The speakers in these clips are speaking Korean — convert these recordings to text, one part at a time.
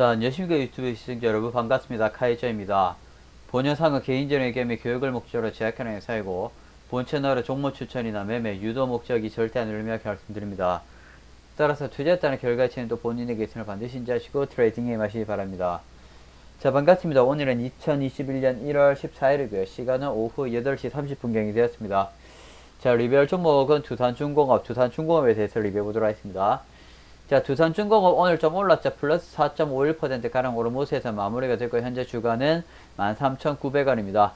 자, 안녕하십니까 유튜브 시청자 여러분 반갑습니다. 카이저입니다. 본 영상은 개인적인 및 교육을 목적으로 제작하는 행사이고 본 채널의 종목 추천이나 매매, 유도 목적이 절대 아니를 명확히 말씀드립니다. 따라서 투자했다는 결과치는 또 본인에게 있음을 반드시 인지하시고 트레이딩에 임하시기 바랍니다. 자 반갑습니다. 오늘은 2021년 1월 14일이고요. 시간은 오후 8시 30분경이 되었습니다. 자 리뷰할 종목은 두산중공업, 두산중공업에 대해서 리뷰해보도록 하겠습니다. 자, 두산 중공업 오늘 좀 올랐죠. 플러스 4.51%가량 오르모스에서 마무리가 됐고, 현재 주가는 13,900원입니다.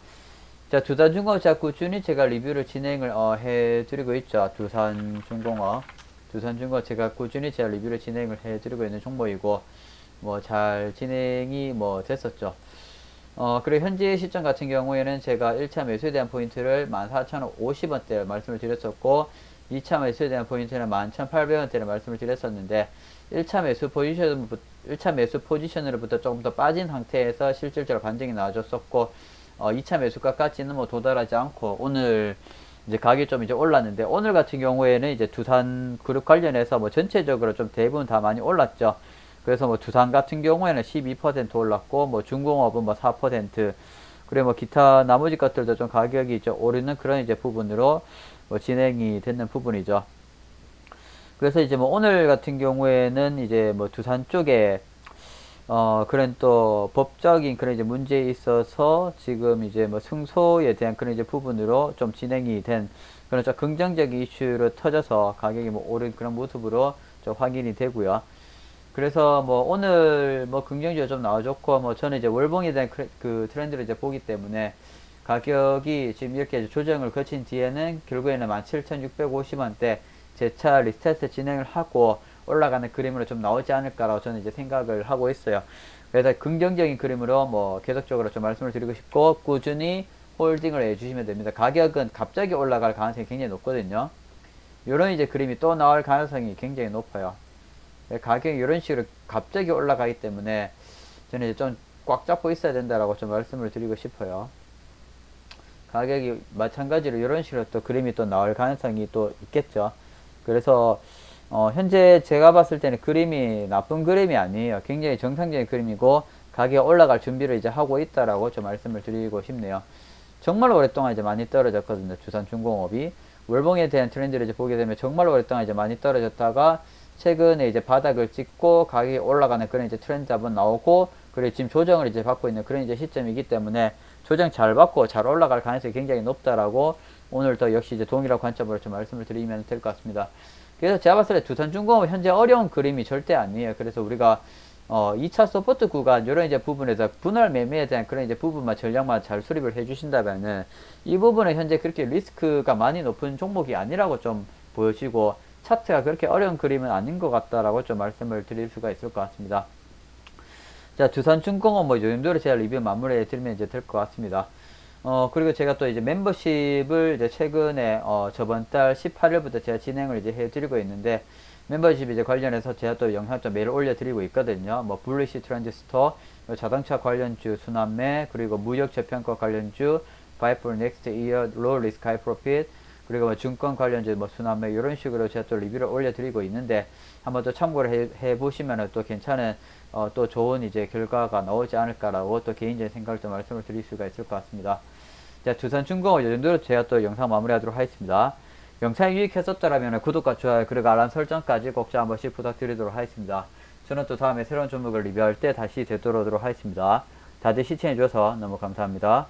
자, 두산 중공업 자, 꾸준히 제가 리뷰를 진행을 어, 해드리고 있죠. 두산 중공업. 두산 중공업 제가 꾸준히 제가 리뷰를 진행을 해드리고 있는 종목이고, 뭐, 잘 진행이 뭐, 됐었죠. 어, 그리고 현재 시점 같은 경우에는 제가 1차 매수에 대한 포인트를 14,050원대 말씀을 드렸었고, 2차 매수에 대한 포인트는 11,800원대를 말씀을 드렸었는데 1차 매수 포지션 1차 매수 포지션으로부터 조금 더 빠진 상태에서 실질적으로 반등이 나와줬었고 어, 2차 매수가까지는 뭐 도달하지 않고 오늘 이제 가격이 좀 이제 올랐는데 오늘 같은 경우에는 이제 두산 그룹 관련해서 뭐 전체적으로 좀 대부분 다 많이 올랐죠. 그래서 뭐 두산 같은 경우에는 12% 올랐고 뭐 중공업은 뭐 4% 그리고 뭐 기타 나머지 것들도 좀 가격이 좀 오르는 그런 이제 부분으로 뭐 진행이 되는 부분이죠. 그래서 이제 뭐 오늘 같은 경우에는 이제 뭐 두산 쪽에 어 그런 또 법적인 그런 이제 문제에 있어서 지금 이제 뭐 승소에 대한 그런 이제 부분으로 좀 진행이 된 그런 좀 긍정적인 이슈로 터져서 가격이 뭐 오른 그런 모습으로 좀 확인이 되고요. 그래서 뭐 오늘 뭐 긍정적으로 좀 나와줬고 뭐 저는 이제 월봉에 대한 그 트렌드를 이제 보기 때문에 가격이 지금 이렇게 조정을 거친 뒤에는 결국에는 17,650원대 재차 리스트트 진행을 하고 올라가는 그림으로 좀 나오지 않을까라고 저는 이제 생각을 하고 있어요. 그래서 긍정적인 그림으로 뭐 계속적으로 좀 말씀을 드리고 싶고 꾸준히 홀딩을 해주시면 됩니다. 가격은 갑자기 올라갈 가능성이 굉장히 높거든요. 이런 이제 그림이 또 나올 가능성이 굉장히 높아요. 가격이 이런 식으로 갑자기 올라가기 때문에 저는 이제 좀 꽉 잡고 있어야 된다라고 좀 말씀을 드리고 싶어요. 가격이 마찬가지로 이런 식으로 또 그림이 또 나올 가능성이 또 있겠죠. 그래서 어, 현재 제가 봤을 때는 그림이 나쁜 그림이 아니에요. 굉장히 정상적인 그림이고 가격 올라갈 준비를 이제 하고 있다라고 좀 말씀을 드리고 싶네요. 정말 오랫동안 이제 많이 떨어졌거든요. 주산 중공업이 월봉에 대한 트렌드를 이제 보게 되면 정말 오랫동안 이제 많이 떨어졌다가 최근에 이제 바닥을 찍고 가격이 올라가는 그런 이제 트렌드 한번 나오고 그리고 지금 조정을 이제 받고 있는 그런 이제 시점이기 때문에 조정 잘 받고 잘 올라갈 가능성이 굉장히 높다라고 오늘 도 역시 이제 동일한 관점으로 좀 말씀을 드리면 될 것 같습니다. 그래서 제가 봤을 때 두산중공업 현재 어려운 그림이 절대 아니에요. 그래서 우리가 어 2차 서포트 구간 이런 이제 부분에서 분할 매매에 대한 그런 이제 부분만 전략만 잘 수립을 해 주신다면은 이 부분은 현재 그렇게 리스크가 많이 높은 종목이 아니라고 좀 보여지고 차트가 그렇게 어려운 그림은 아닌 것 같다라고 좀 말씀을 드릴 수가 있을 것 같습니다. 자, 두산중공업 뭐, 이 정도로 제가 리뷰 마무리해 드리면 이제 될 것 같습니다. 어, 그리고 제가 또 이제 멤버십을 이제 최근에, 어, 저번 달 18일부터 제가 진행을 이제 해 드리고 있는데, 멤버십 이제 관련해서 제가 또 영상 좀 매일 올려드리고 있거든요. 뭐, 블루시 트랜지스터, 자동차 관련주 순환매, 그리고 무역 재평가 관련주, 바이플 넥스트 이어 로 리스크 하이 프로핏, 그리고 뭐 증권 관련주 뭐 순환매 이런 식으로 제가 또 리뷰를 올려드리고 있는데 한번 또 참고를 해, 해 보시면은 또 괜찮은 어, 또 좋은 이제 결과가 나오지 않을까라고 또 개인적인 생각을 좀 말씀을 드릴 수가 있을 것 같습니다. 자 두산중공업 이 정도로 제가 또 영상 마무리하도록 하겠습니다. 영상이 유익했었더라면 구독과 좋아요 그리고 알람 설정까지 꼭좀한 번씩 부탁드리도록 하겠습니다. 저는 또 다음에 새로운 종목을 리뷰할 때 다시 되돌아오도록 하겠습니다. 다들 시청해주셔서 너무 감사합니다.